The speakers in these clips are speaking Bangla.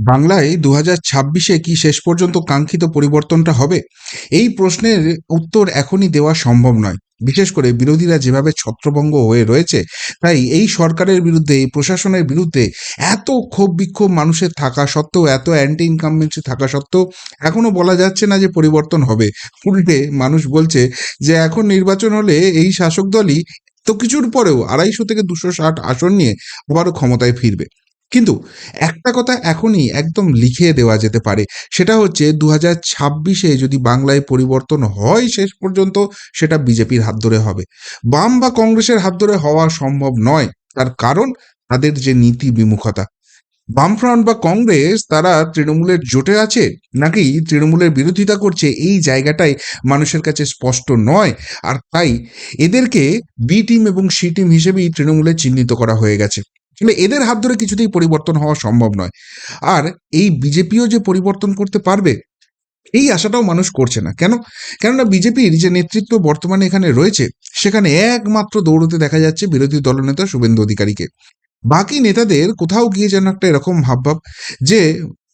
বাংলায় দু হাজার ছাব্বিশে কি শেষ পর্যন্ত কাঙ্ক্ষিত পরিবর্তনটা হবে? এই প্রশ্নের উত্তর এখনই দেওয়া সম্ভব নয়। বিশেষ করে বিরোধীরা যেভাবে ছত্রভঙ্গ হয়ে রয়েছে, তাই এই সরকারের বিরুদ্ধে, এই প্রশাসনের বিরুদ্ধে এত ক্ষোভ বিক্ষোভ মানুষের থাকা সত্ত্বেও, এত অ্যান্টি ইনকামবেন্সি থাকা সত্ত্বেও এখনও বলা যাচ্ছে না যে পরিবর্তন হবে। উল্টে মানুষ বলছে যে এখন নির্বাচন হলে এই শাসক দলই তো কিছুর পরেও আড়াইশো থেকে দুশো ষাট আসন নিয়ে আবারও ক্ষমতায় ফিরবে। কিন্তু একটা কথা এখনই একদম লিখে দেওয়া যেতে পারে, সেটা হচ্ছে দু হাজার ছাব্বিশে যদি বাংলায় পরিবর্তন হয় শেষ পর্যন্ত, সেটা বিজেপির হাত ধরে হবে। বাম বা কংগ্রেসের হাত ধরে হওয়া সম্ভব নয়, তার কারণ তাদের যে নীতি বিমুখতা। বামফ্রন্ট বা কংগ্রেস, তারা তৃণমূলের জোটে আছে, নাকি তৃণমূলের বিরোধিতা করছে, এই জায়গাটাই মানুষের কাছে স্পষ্ট নয়। আর তাই এদেরকে বি টিম এবং সি টিম হিসেবেই তৃণমূলে চিহ্নিত করা হয়ে গেছে। আসলে এদের হাত ধরে কিছুতেই পরিবর্তন হওয়া সম্ভব নয়। আর এই বিজেপিও যে পরিবর্তন করতে পারবে, এই আশাটাও মানুষ করছে না। কেন? কেননা বিজেপির যে নেতৃত্ব বর্তমানে এখানে রয়েছে, সেখানে একমাত্র দৌড়তে দেখা যাচ্ছে বিরোধী দলনেতা শুভেন্দু অধিকারীকে। বাকি নেতাদের কোথাও গিয়ে যেন একটা এরকম ভাবভাব যে,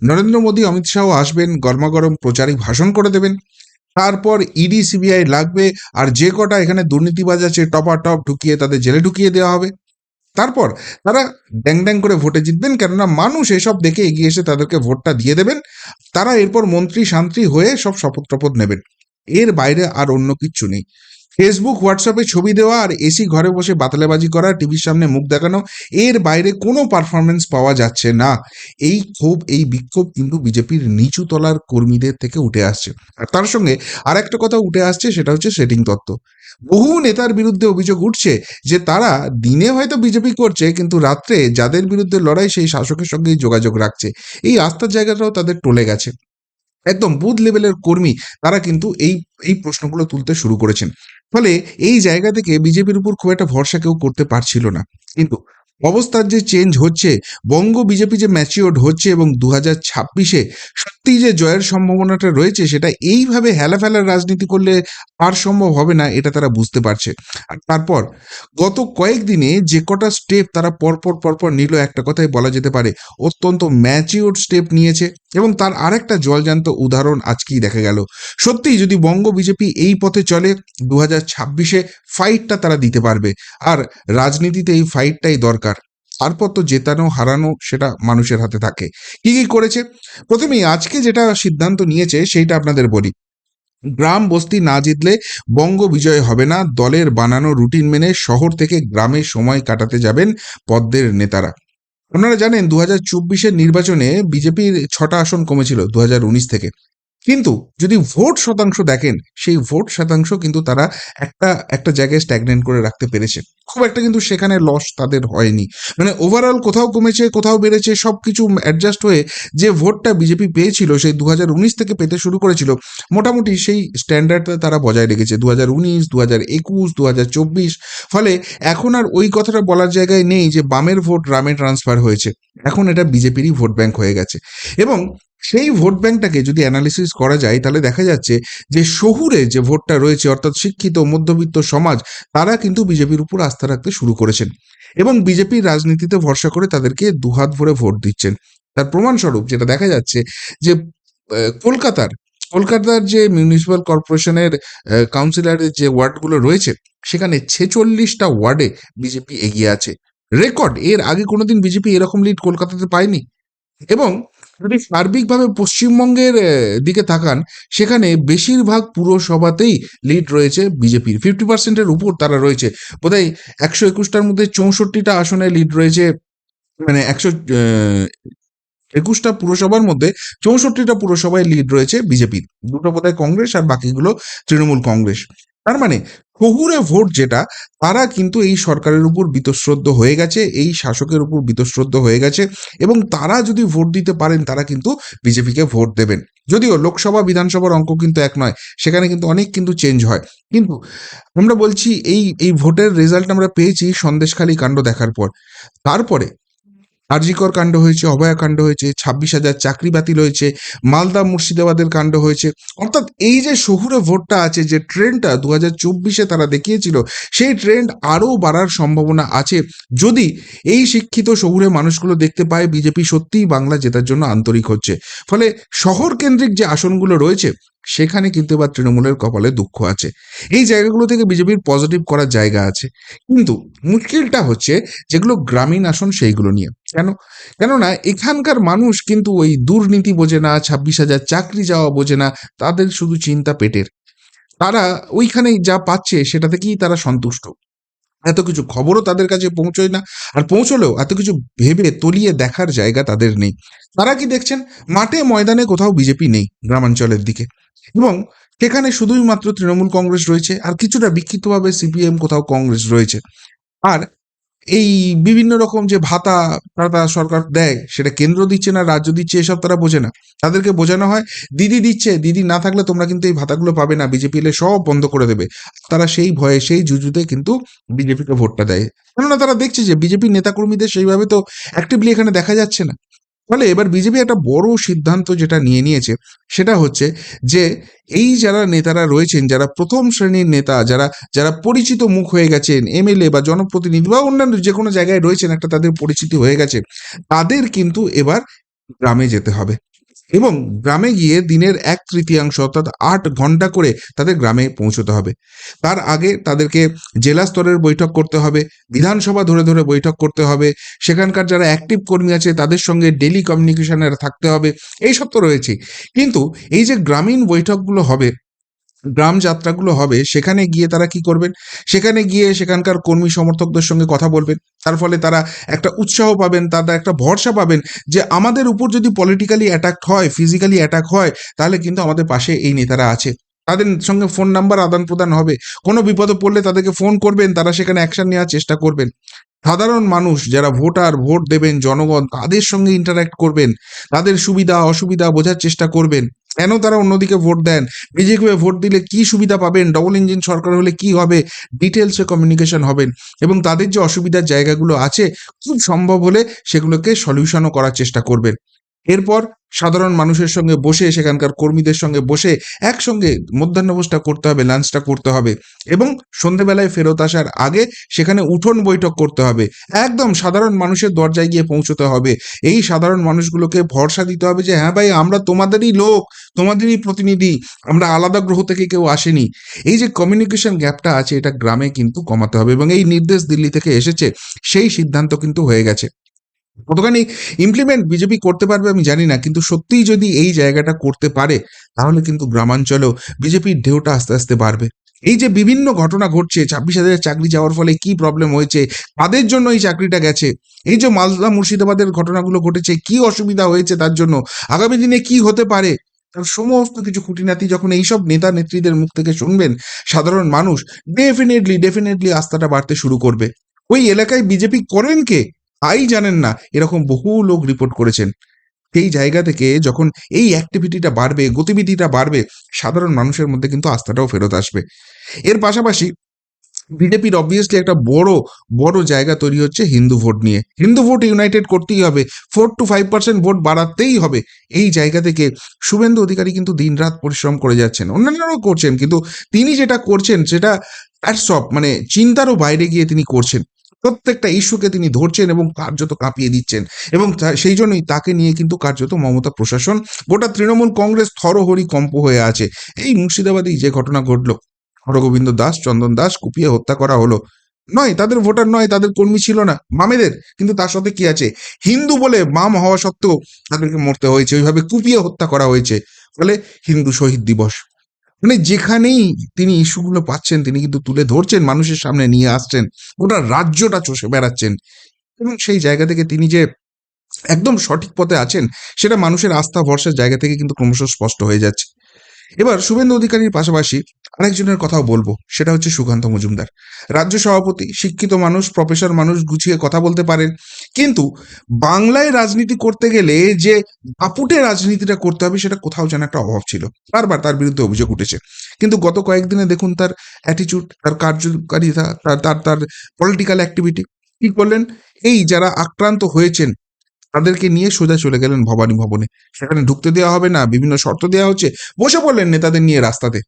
নরেন্দ্র মোদী, অমিত শাহ আসবেন, গরমাগরম প্রচারিক ভাষণ করে দেবেন, তারপর ইডি সিবিআই লাগবে, আর যে কটা এখানে দুর্নীতিবাজ আছে টপা টপ ঢুকিয়ে তাদের জেলে ঢুকিয়ে দেওয়া হবে। তারপর তারা ড্যাং ড্যাং করে ভোটে জিতবেন কেননা মানুষ এসব দেখে এগিয়ে এসে তাদেরকে ভোটটা দিয়ে দেবেন। তারা এরপর মন্ত্রী শান্ত্রী হয়ে সব শপথ টপথ নেবেন। এর বাইরে আর অন্য কিচ্ছু নেই। ফেসবুক হোয়াটসঅ্যাপে ছবি দেওয়া আর এসি ঘরে বসে বাতলেবাজি করা টিভির সামনে মুখ দেখানো, এর বাইরে কোনো পারফরমেন্স পাওয়া যাচ্ছে না। এই ক্ষোভ, এই বিক্ষোভ কিন্তু বিজেপির নিচু তলার কর্মীদের থেকে উঠে আসছে। আর তার সঙ্গে আর একটা কথা উঠে আসছে, সেটা হচ্ছে সেটিং তত্ত্ব। বহু নেতার বিরুদ্ধে অভিযোগ উঠছে যে তারা দিনে হয়তো বিজেপি করছে, কিন্তু রাত্রে যাদের বিরুদ্ধে লড়াই সেই শাসকের সঙ্গেই যোগাযোগ রাখছে। এই আস্থার জায়গাটাও তাদের টলে গেছে। একদম বুথ লেভেলের কর্মী তারা কিন্তু এই এই প্রশ্নগুলো তুলতে শুরু করেছেন। ফলে এই জায়গা থেকে বিজেপির উপর খুব একটা ভরসা কেউ করতে পারছিল না। কিন্তু অবস্থার যে চেঞ্জ হচ্ছে, বঙ্গ বিজেপি যে ম্যাচিওর্ড হচ্ছে এবং দু হাজার ছাব্বিশে সত্যি যে জয়ের সম্ভাবনাটা রয়েছে, সেটা এইভাবে হেলাফেলার রাজনীতি করলে আর সম্ভব হবে না, এটা তারা বুঝতে পারছে। আর তারপর, গত কয়েকদিনে যে কটা স্টেপ তারা পরপর পরপর নিল, একটা কথাই বলা যেতে পারে, অত্যন্ত ম্যাচিওর্ড স্টেপ নিয়েছে এবং তার আরেকটা জলজান্ত উদাহরণ আজকেই দেখা গেল। সত্যিই যদি বঙ্গ বিজেপি এই পথে চলে দু হাজার ছাব্বিশে ফাইটটা তারা দিতে পারবে। আর রাজনীতিতে এই ফাইটটাই দরকার। তারপর তো জেতানো, হারানো সেটা মানুষের হাতে থাকে। কি কি করেছে? প্রথমেই আজকে যেটা সিদ্ধান্ত নিয়েছে সেইটা আপনাদের বলি। গ্রাম বস্তি না জিতলে বঙ্গ বিজয় হবে না, দলের বানানো রুটিন মেনে শহর থেকে গ্রামে সময় কাটাতে যাবেন পদ্মের নেতারা। আপনারা জানেন দু হাজার নির্বাচনে বিজেপির ছটা আসন কমেছিল দু হাজার উনিশ থেকে। কিন্তু যদি ভোট শতাংশ দেখেন, সেই ভোট শতাংশ কিন্তু তারা একটা একটা জায়গায় স্ট্যাগনেন্ট করে রাখতে পেরেছে। খুব একটা কিন্তু সেখানে লস তাদের হয়নি। মানে ওভারঅল কোথাও কমেছে, কোথাও বেড়েছে সব কিছু অ্যাডজাস্ট হয়ে যে ভোটটা বিজেপি পেয়েছিল, সেই দু হাজার উনিশ থেকে পেতে শুরু করেছিল, মোটামুটি সেই স্ট্যান্ডার্ডটা তারা বজায় রেখেছে। দু হাজার উনিশ দু হাজার একুশ দু হাজার চব্বিশ, ফলে এখন আর ওই কথাটা বলার জায়গায় নেই যে বামের ভোট রামে ট্রান্সফার হয়েছে। এখন এটা বিজেপিরই ভোট ব্যাংক হয়ে গেছে। এবং সেই ভোট ব্যাংকটাকে যদি অ্যানালিসিস করা যায়, তাহলে দেখা যাচ্ছে যে শহুরে যে ভোটটা রয়েছে, অর্থাৎ শিক্ষিত, মধ্যবিত্ত সমাজ, তারা কিন্তু বিজেপির উপর আস্থা রাখতে শুরু করেছেন। এবং বিজেপির রাজনীতিতে ভরসা করে তাদেরকে দুহাত ভরে ভোট দিচ্ছেন। তার প্রমাণস্বরূপ যেটা দেখা যাচ্ছে যে কলকাতার কলকাতার যে মিউনিসিপ্যাল কর্পোরেশনের কাউন্সিলরের যে ওয়ার্ডগুলো রয়েছে, সেখানে ছেচল্লিশটা ওয়ার্ডে বিজেপি এগিয়ে আছে। রেকর্ড এর আগে কোনোদিন বিজেপি এরকম লিড কলকাতাতে পায়নি। এবং যদি সার্বিকভাবে পশ্চিমবঙ্গের দিকে তাকান, সেখানে বেশিরভাগ পুরসভাতেই লিড রয়েছে বিজেপির ফিফটি পার্সেন্টের উপর তারা রয়েছে। বোধহয় একশো একুশটার মধ্যে চৌষট্টিটা আসনে লিড রয়েছে মানে একশো একুশটা পুরসভার মধ্যে চৌষট্টিটা পুরসভায় লিড রয়েছে বিজেপির দুটো বোধহয় কংগ্রেস আর বাকিগুলো তৃণমূল কংগ্রেস। তার মানে শহুরে ভোট যেটা, তারা কিন্তু এই সরকারের উপর বিতশ্রদ্ধ হয়ে গেছে, এই শাসকের উপর বিতশ্রদ্ধ হয়ে গেছে এবং তারা যদি ভোট দিতে পারেন, তারা কিন্তু বিজেপিকে ভোট দেবেন। যদিও লোকসভা, বিধানসভার অঙ্ক কিন্তু এক নয়, সেখানে কিন্তু অনেক কিন্তু চেঞ্জ হয়। কিন্তু আমরা বলছি এই এই ভোটের রেজাল্ট আমরা পেয়েছি সন্দেশখালী কাণ্ড দেখার পর। তারপরে আরজিকর কাণ্ড হয়েছে অভয়াকাণ্ড হয়েছে, ছাব্বিশ হাজার চাকরি বাতিল হয়েছে, মালদা মুর্শিদাবাদের কাণ্ড হয়েছে। অর্থাৎ এই যে শহুরে ভোটটা আছে, যে ট্রেন্ডটা দু হাজার চব্বিশে তারা দেখিয়েছিল, সেই ট্রেন্ড আরও বাড়ার সম্ভাবনা আছে। যদি এই শিক্ষিত শহুরে মানুষগুলো দেখতে পায়, বিজেপি সত্যিই বাংলা জেতার জন্য আন্তরিক হচ্ছে। ফলে শহর কেন্দ্রিক যে আসনগুলো রয়েছে সেখানে কিন্তু এবার তৃণমূলের কপালে দুঃখ আছে। এই জায়গাগুলো থেকে বিজেপির পজিটিভ করার জায়গা আছে। কিন্তু মুশকিলটা হচ্ছে যেগুলো গ্রামীণ আসন সেইগুলো নিয়ে। কেন? কেননা এখানকার মানুষ কিন্তু ওই দুর্নীতি বোঝে না, ছাব্বিশ হাজার চাকরি যাওয়া বোঝে না, তাদের শুধু চিন্তা পেটের। তারা ওইখানে যা পাচ্ছে সেটা থেকেই তারা সন্তুষ্ট। এত কিছু খবরও তাদের কাছে পৌঁছয় না। আর পৌঁছলেও এত কিছু ভেবে তলিয়ে দেখার জায়গা তাদের নেই। তারা কি দেখছেন? মাঠে ময়দানে কোথাও বিজেপি নেই গ্রামাঞ্চলের দিকে। এবং সেখানে শুধুই মাত্র তৃণমূল কংগ্রেস রয়েছে, আর কিছুটা বিক্ষিপ্তভাবে সিপিএম কোথাও কংগ্রেস রয়েছে। আর এই বিভিন্ন রকম যে ভাতা ভাতা সরকার দেয়, সেটা কেন্দ্র দিচ্ছে না, রাজ্য দিচ্ছে, এসব তারা বোঝে না। তাদেরকে বোঝানো হয়, দিদি দিচ্ছে, দিদি না থাকলে তোমরা কিন্তু এই ভাতাগুলো পাবে না, বিজেপি এলে সব বন্ধ করে দেবে। তারা সেই ভয়ে, সেই জুজুতে কিন্তু বিজেপিকে ভোটটা দেয়। কেননা তারা দেখছে যে বিজেপি নেতাকর্মীদের সেইভাবে তো অ্যাক্টিভলি এখানে দেখা যাচ্ছে না। ফলে এবার বিজেপি একটা বড় সিদ্ধান্ত যেটা নিয়ে নিয়েছে, সেটা হচ্ছে যে এই যারা নেতারা রয়েছেন, যারা প্রথম শ্রেণির নেতা, যারা যারা পরিচিত মুখ হয়ে গেছেন, এমএলএ বা জনপ্রতিনিধি বা অন্যান্য যে কোনো জায়গায় রয়েছেন, একটা তাদের পরিচিতি হয়ে গেছে, তাদের কিন্তু এবার গ্রামে যেতে হবে। এবং গ্রামে গিয়ে দিনের এক তৃতীয়াংশ অর্থাৎ আট ঘণ্টা করে তাদের গ্রামে পৌঁছতে হবে। তার আগে তাদেরকে জেলা স্তরের বৈঠক করতে হবে, বিধানসভা ধরে ধরে বৈঠক করতে হবে, সেখানকার যারা অ্যাক্টিভ কর্মী আছে তাদের সঙ্গে ডেলি কমিউনিকেশানের থাকতে হবে এইসব তো রয়েছে কিন্তু এই যে গ্রামীণ বৈঠকগুলো হবে গ্রাম যাত্রাগুলো হবে, সেখানে গিয়ে তারা কি করবেন? সেখানে গিয়ে সেখানকার কর্মী সমর্থকদের সঙ্গে কথা বলবেন। তার ফলে তারা একটা উৎসাহ পাবেন তারা একটা ভরসা পাবেন যে আমাদের উপর যদি পলিটিক্যালি অ্যাটাক হয় ফিজিক্যালি অ্যাটাক হয়, তাহলে কিন্তু আমাদের পাশে এই নেতারা আছে। তাদের সঙ্গে ফোন নাম্বার আদান প্রদান হবে। কোনো বিপদে পড়লে তাদেরকে ফোন করবেন, তারা সেখানে অ্যাকশন নেওয়ার চেষ্টা করবেন। সাধারণ মানুষ যারা ভোটার, ভোট দেবেন, জনগণ, তাদের সঙ্গে ইন্টারাক্ট করবেন। তাদের সুবিধা, অসুবিধা বোঝার চেষ্টা করবেন। কেন তারা অন্যদিকে ভোট দেন? বিজেপি ভোট দিলে কি সুবিধা পাবেন? ডবল ইঞ্জিন সরকার হলে কি হবে? ডিটেলসে কমিউনিকেশন হবেন। এবং তাদের যে অসুবিধার জায়গাগুলো আছে, খুব সম্ভব হলে সেগুলোকে সলিউশনও করার চেষ্টা করবেন। এরপর সাধারণ মানুষের সঙ্গে বসে, সেখানকার কর্মীদের সঙ্গে বসে একসঙ্গে মধ্যাহ্নভোজটা করতে হবে, লাঞ্চটা করতে হবে এবং সন্ধেবেলায় ফেরত আসার আগে সেখানে উঠোন বৈঠক করতে হবে। একদম সাধারণ মানুষের দরজায় গিয়ে পৌঁছতে হবে। এই সাধারণ মানুষগুলোকে ভরসা দিতে হবে যে হ্যাঁ ভাই, আমরা তোমাদেরই লোক, তোমাদেরই প্রতিনিধি, আমরা আলাদা গ্রহ থেকে কেউ আসেনি। এই যে কমিউনিকেশন গ্যাপটা আছে, এটা গ্রামে কিন্তু কমাতে হবে এবং এই নির্দেশ দিল্লি থেকে এসেছে, সেই সিদ্ধান্ত কিন্তু হয়ে গেছে। কতখানি ইমপ্লিমেন্ট বিজেপি করতে পারবে আমি জানি না, কিন্তু সত্যিই যদি এই জায়গাটা করতে পারে, তাহলে কিন্তু গ্রামাঞ্চলেও বিজেপির ঢেউটা আস্তে আস্তে বাড়বে। এই যে বিভিন্ন ঘটনা ঘটছে, ছাব্বিশ হাজারের চাকরি যাওয়ার ফলে কি প্রবলেম হয়েছে তাদের জন্য এই চাকরিটা গেছে, এই যে মালদা মুর্শিদাবাদের ঘটনাগুলো ঘটেছে, কি অসুবিধা হয়েছে তার জন্য, আগামী দিনে কি হতে পারে, তার সমস্ত কিছু খুঁটিনাটি যখন এইসব নেতা নেত্রীদের মুখ থেকে শুনবেন, সাধারণ মানুষ ডেফিনেটলি ডেফিনেটলি আস্থাটা বাড়তে শুরু করবে। ওই এলাকায় বিজেপি করেন কে? তাই জানেন না, এরকম বহু লোক রিপোর্ট করেছেন। সেই জায়গা থেকে যখন এই অ্যাক্টিভিটিটা বাড়বে গতিবিধিটা বাড়বে, সাধারণ মানুষের মধ্যে কিন্তু আস্থাটাও ফেরত আসবে। এর পাশাপাশি বিজেপির অবভিয়াসলি একটা বড় বড় জায়গা তৈরি হচ্ছে হিন্দু ভোট নিয়ে। হিন্দু ভোট ইউনাইটেড করতেই হবে four to five percent vote বাড়াতেই হবে। এই জায়গা থেকে শুভেন্দু অধিকারী কিন্তু দিনরাত পরিশ্রম করে যাচ্ছেন। অন্যান্যরাও করছেন, কিন্তু তিনি যেটা করছেন, সেটা সব মানে চিন্তারও বাইরে গিয়ে তিনি করছেন। প্রত্যেকটা ইস্যুকে তিনি ধরছেন এবং কার্যত কাঁপিয়ে দিচ্ছেন। এবং সেই জন্যই তাকে নিয়ে কিন্তু কার্যত মমতা প্রশাসন, গোটা তৃণমূল কংগ্রেস থরহরি কম্প হয়ে আছে। এই মুর্শিদাবাদেই যে ঘটনা ঘটলো হরগোবিন্দ দাস, চন্দন দাস কুপিয়ে হত্যা করা হলো। নয়, তাদের ভোটার নয়, তাদের কর্মী ছিল না, মামেদের। কিন্তু তার সাথে কি আছে? হিন্দু বলে মাম হওয়া সত্ত্বেও তাদেরকে মরতে হয়েছে, ওইভাবে কুপিয়ে হত্যা করা হয়েছে। ফলে হিন্দু শহীদ দিবস। মানে যেখানেই তিনি ইস্যুগুলো পাচ্ছেন, তিনি কিন্তু তুলে ধরছেন, মানুষের সামনে নিয়ে আসছেন, গোটা রাজ্যটা চষে বেড়াচ্ছেন। এবং সেই জায়গা থেকে তিনি যে একদম সঠিক পথে আছেন, সেটা মানুষের আস্থা ভরসার জায়গা থেকে কিন্তু ক্রমশ স্পষ্ট হয়ে যাচ্ছে। এবার শুভেন্দু অধিকারীর পাশাপাশি আরেকজনের কথাও বলব, সেটা হচ্ছে সুকান্ত মজুমদার। রাজ্য সভাপতি, শিক্ষিত মানুষ প্রফেসর মানুষ গুছিয়ে কথা বলতে পারেন, কিন্তু বাংলায় রাজনীতি করতে গেলে যে দাপুটে রাজনীতিটা করতে হবে, সেটা কোথাও যেন একটা অভাব ছিল। বারবার তার বিরুদ্ধে অভিযোগ উঠেছে। কিন্তু গত কয়েকদিনে দেখুন তার অ্যাটিচিউড তার কার্যকারিতা, তার তার তার পলিটিক্যাল অ্যাক্টিভিটি কি করলেন এই যারা আক্রান্ত হয়েছেন তাদেরকে নিয়ে সোজা চলে গেলেন ভবানী ভবনে। সেখানে ঢুকতে দেওয়া হবে না, বিভিন্ন শর্ত দেওয়া হচ্ছে। বসে পড়লেন নেতাদের নিয়ে রাস্তাতে।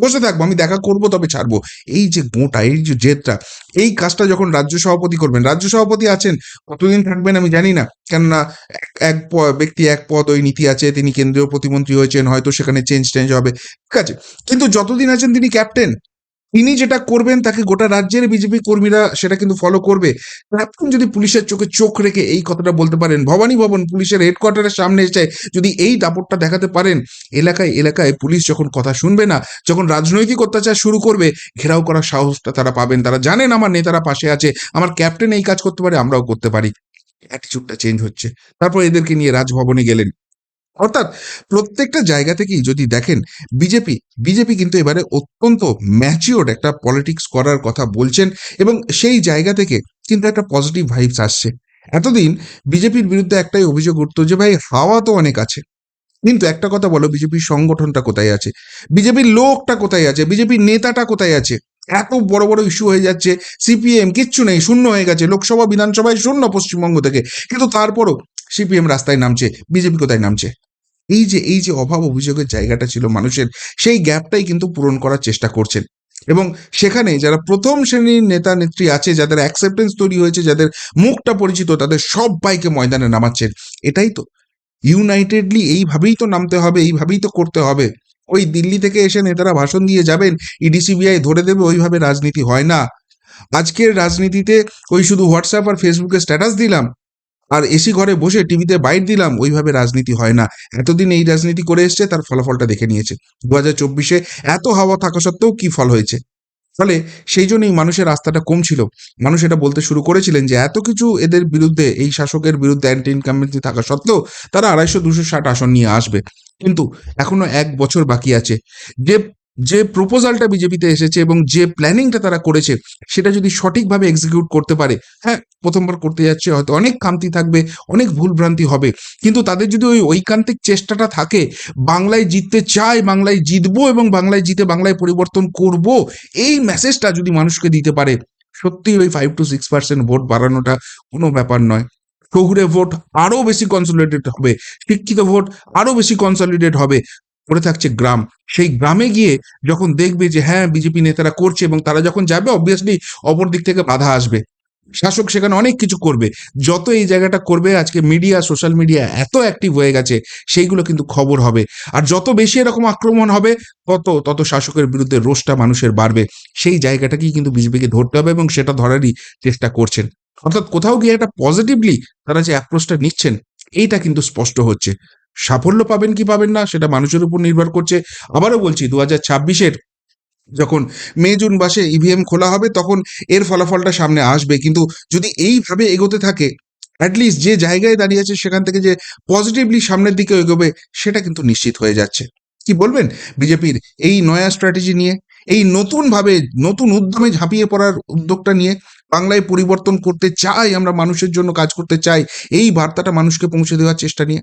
বসে থাকব, আমি দেখা করব, তবে ছাড়বো। এই যে গোটা, এই যে জেদটা, এই কাজটা যখন রাজ্য সভাপতি করবেন, রাজ্য সভাপতি আছেন, কতদিন থাকবেন আমি জানি না। কেননা এক- ব্যক্তি এক পদ, ওই নীতি আছে, তিনি কেন্দ্রীয় প্রতিমন্ত্রী হয়েছেন, হয়তো সেখানে চেঞ্জ টেঞ্জ হবে। ঠিক আছে। কিন্তু যতদিন আছেন তিনি ক্যাপ্টেন তিনি যেটা করবেন, তাকে গোটা রাজ্যের বিজেপি কর্মীরা সেটা কিন্তু ফলো করবে। ক্যাপ্টেন যদি পুলিশের চোখে চোখ রেখে এই কথাটা বলতে পারেন, ভবানী ভবন পুলিশের হেডকোয়ার্টারের সামনে এসে যদি এই দাপটটা দেখাতে পারেন, এলাকায় এলাকায় পুলিশ যখন কথা শুনবে না, যখন রাজনৈতিক অত্যাচার শুরু করবে, ঘেরাও করার সাহসটা তারা পাবেন। তারা জানেন আমার নেতারা পাশে আছে, আমার ক্যাপ্টেন এই কাজ করতে পারে, আমরাও করতে পারি। অ্যাটিচিউডটা চেঞ্জ হচ্ছে। তারপর এদেরকে নিয়ে রাজভবনে গেলেন। অর্থাৎ প্রত্যেকটা জায়গা থেকেই যদি দেখেন, বিজেপি বিজেপি কিন্তু এবারে অত্যন্ত ম্যাচিওর্ড একটা পলিটিক্স করার কথা বলছেন এবং সেই জায়গা থেকে কিন্তু একটা পজিটিভ ভাইবস আসছে। এতদিন বিজেপির বিরুদ্ধে একটাই অভিযোগ উঠতো যে, ভাই, হাওয়া তো অনেক আছে। কিন্তু একটা কথা বলো, বিজেপির সংগঠনটা কোথায় আছে? বিজেপির লোকটা কোথায় আছে? বিজেপির নেতাটা কোথায় আছে? এত বড় বড় ইস্যু হয়ে যাচ্ছে সিপিএম কিচ্ছু নেই, শূন্য হয়ে গেছে, লোকসভা, বিধানসভায় শূন্য পশ্চিমবঙ্গ থেকে। কিন্তু তারপরও সিপিএম রাস্তায় নামছে, বিজেপি কোথায় নামছে? এই যে এই যে অভাব অভিযোগের জায়গাটা ছিল মানুষের, সেই গ্যাপটাই কিন্তু পূরণ করার চেষ্টা করছেন। এবং সেখানে যারা প্রথম শ্রেণির নেতা নেত্রী আছে, যাদের অ্যাকসেপ্টেন্স তৈরি হয়েছে, যাদের মুখটা পরিচিত, তাদের সবাইকে ময়দানে নামাচ্ছেন। এটাই তো। ইউনাইটেডলি এইভাবেই তো নামতে হবে, এইভাবেই তো করতে হবে। ওই দিল্লি থেকে এসে নেতারা ভাষণ দিয়ে যাবেন ইডিসিবিআই ধরে দেবে, ওইভাবে রাজনীতি হয় না। আজকের রাজনীতিতে ওই শুধু হোয়াটসঅ্যাপ আর ফেসবুকে স্ট্যাটাস দিলাম। আর এসি ঘরে বসে টিভিতে বাইট দিলাম, ওইভাবে রাজনীতি হয় না। এতদিন এই রাজনীতি করে এসছে, তার ফলাফলটা দেখে নিয়েছে। দু হাজার চব্বিশে এত হাওয়া থাকা সত্ত্বেও কি ফল হয়েছে? ফলে সেই জন্যই মানুষের রাস্তাটা কম ছিল মানুষ এটা বলতে শুরু করেছিলেন যে, এত কিছু এদের বিরুদ্ধে, এই শাসকের বিরুদ্ধে অ্যান্টি ইনকামেন্সি থাকা সত্ত্বেও, তারা আড়াইশো দুশো ষাট আসন নিয়ে আসবে। কিন্তু এখনও এক বছর বাকি আছে। যে যে প্রপোজালটা বিজেপিতে এসেছে এবং যে প্ল্যানিংটা তারা করেছে, সেটা যদি সঠিকভাবে এক্সিকিউট করতে পারে হ্যাঁ প্রথমবার করতে যাচ্ছে, হয়তো অনেক কান্তি থাকবে, অনেক ভুলভ্রান্তি হবে। কিন্তু তাদের যদি ওই ঐকান্তিক চেষ্টাটা থাকে, বাংলায় জিততে চায় বাংলায় জিতবো এবং বাংলায় জিতে বাংলায় পরিবর্তন করব, এই মেসেজটা যদি মানুষকে দিতে পারে সত্যি ওই five to six percent vote বাড়ানোটা কোনো ব্যাপার নয়। শহুরে ভোট আরও বেশি কনসলিডেট হবে, শিক্ষিত ভোট আরও বেশি কনসলিডেট হবে। পড়ে থাকছে গ্রাম। সেই গ্রামে গিয়ে যখন দেখবে যে হ্যাঁ বিজেপি নেতারা করছে এবং তারা যখন যাবে অবভিয়াসলি অপর দিক থেকে বাধা আসবে। শাসক সেখানে অনেক কিছু করবে। যত এই জায়গাটা করবে, আজকে মিডিয়া সোশ্যাল মিডিয়া এত অ্যাক্টিভ হয়ে গেছে, সেইগুলো কিন্তু খবর হবে। আর যত বেশি এরকম আক্রমণ হবে, তত তত শাসকের বিরুদ্ধে রোষটা মানুষের বাড়বে। সেই জায়গাটাকেই কিন্তু বিজেপিকে ধরতে হবে এবং সেটা ধরারই চেষ্টা করছেন। অর্থাৎ কোথাও গিয়ে একটা পজিটিভলি তারা যে অ্যাপ্রোচটা নিচ্ছেন, এইটা কিন্তু স্পষ্ট হচ্ছে। সাফল্য পাবেন কি পাবেন না, সেটা মানুষের উপর নির্ভর করছে। আবারও বলছি, দু হাজার ছাব্বিশের যখন মে, জুন মাসে ইভিএম খোলা হবে, তখন এর ফলাফলটা সামনে আসবে। কিন্তু যদি এইভাবে এগোতে থাকে অ্যাটলিস্ট যে জায়গায় দাঁড়িয়ে আছে সেখান থেকে যে পজিটিভলি সামনের দিকে এগোবে, সেটা কিন্তু নিশ্চিত হয়ে যাচ্ছে। কি বলবেন? বিজেপির এই নয়া স্ট্র্যাটেজি নিয়ে, এই নতুনভাবে, নতুন উদ্যমে ঝাঁপিয়ে পড়ার উদ্যোগটা নিয়ে বাংলায় পরিবর্তন করতে চাই আমরা, মানুষের জন্য কাজ করতে চাই, এই বার্তাটা মানুষকে পৌঁছে দেওয়ার চেষ্টা নিয়ে।